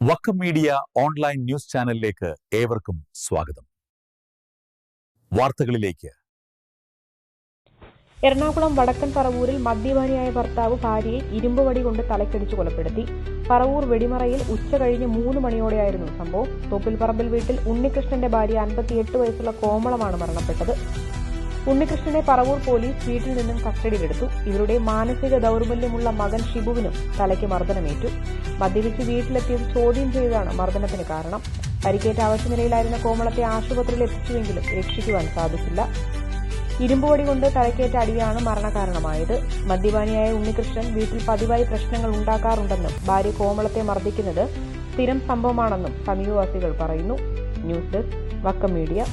Vakkom media online news ചാനലിലേക്ക് ഏവർക്കും സ്വാഗതം. വാർത്തകളിലേക്ക്. എറണാകുളം വടക്കൻ പറവൂരിൽ മദ്യപാനിയായ ഭർത്താവ് ഭാര്യയെ ഇരുമ്പുവടി കൊണ്ട് തലക്കടിച്ചു കൊലപ്പെടുത്തി. പറവൂർ വെടിമറയിൽ ഉച്ച കഴിഞ്ഞ് മൂന്ന് മണിയോടെയായിരുന്നു സംഭവം. തോപ്പിൽപ്പറമ്പിൽ വീട്ടിൽ ഉണ്ണികൃഷ്ണന്റെ ഭാര്യ അൻപത്തിയെട്ട് വയസ്സുള്ള കോമളമാണ് മരണപ്പെട്ടത്. ഉണ്ണികൃഷ്ണനെ പറവൂർ പോലീസ് വീട്ടിൽ നിന്നും കസ്റ്റഡിയിലെടുത്തു. ഇവരുടെ മാനസിക ദൌർബല്യമുള്ള മകൻ ഷിബുവിനും തലയ്ക്ക് മർദ്ദനമേറ്റു. മദ്യപിച്ച് വീട്ടിലെത്തിയത് ചോദ്യം ചെയ്തതാണ് മർദ്ദനത്തിന് കാരണം. പരിക്കേറ്റ അവശനിലയിലായിരുന്ന കോമളത്തെ ആശുപത്രിയിൽ എത്തിച്ചുവെങ്കിലും രക്ഷിക്കുവാൻ സാധിച്ചില്ല. ഇരുമ്പുവടി കൊണ്ട് തലക്കേറ്റ അടിയാണ് മരണകാരണമായത്. മദ്യപാനിയായ ഉണ്ണികൃഷ്ണൻ വീട്ടിൽ പതിവായി പ്രശ്നങ്ങൾ ഉണ്ടാക്കാറുണ്ടെന്നും ഭാര്യ കോമളത്തെ മർദ്ദിക്കുന്നത് സ്ഥിരം സംഭവമാണെന്നും സമീപവാസികൾ പറയുന്നു. News desk Vakkam media.